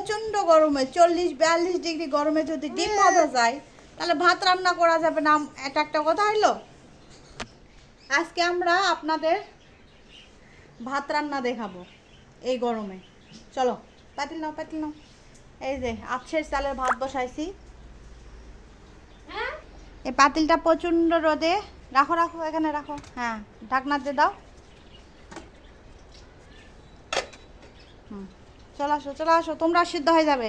প্রচণ্ড গরমে চল্লিশ বিয়াল্লিশ ডিগ্রি গরমে যদি ডিম ভাজা যায় তাহলে ভাত রান্না করা যাবে না। এটা একটা কথা হইল? আজকে আমরা আপনাদের ভাত রান্না দেখাবো এই গরমে। চলো পাতিল নাও পাতিল নাও। এই যে আচ্ছের চালের ভাত বসাইছি। এই পাতিলটা প্রচণ্ড রোদে। রাখো রাখো এখানে রাখো। হ্যাঁ ঢাকনা দিয়ে দাও। হুম। চলে আসো চলে আসো, তোমরা সিদ্ধ হয়ে যাবে।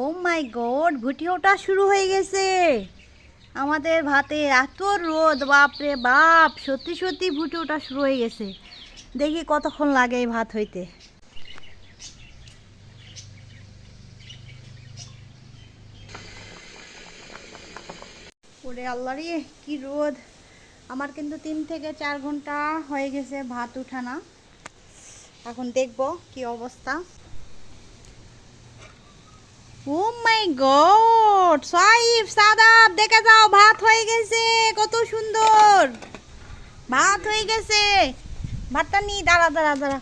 ও মাই গড, ভুটি ওটা শুরু হয়ে গেছে। আমাদের ভাতে এত রোদ বাপ রে বাপ, সত্যি সত্যি ভুটি ওটা শুরু হয়ে গেছে। দেখি কতক্ষণ লাগে এই ভাত হইতে। ওরে আল্লাহ কি রোদ। আমার কিন্তু তিন থেকে চার ঘণ্টা হয়ে গেছে ভাত উঠানা। এখন দেখব কি অবস্থা। Oh my god Saif Shadab, দেখে যাও, ভাত হয়ে গেছে, কত সুন্দর। ভাত হয়ে গেছে। ভাতটা নি, দাঁড়া দাঁড়া দাঁড়া।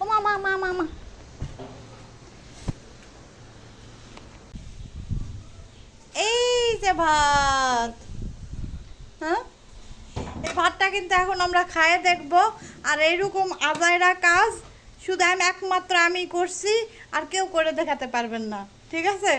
ও মা মা মা মা। এই যে ভাত। হ্যাঁ? ভাতটা কিন্তু এখন আমরা খায়ে দেখব। আর এইরকম আজাইরা কাজ, শুধু আমি একমাত্র আমি করছি, আর কেউ করে দেখাতে পারবেন না। ঠিক আছে?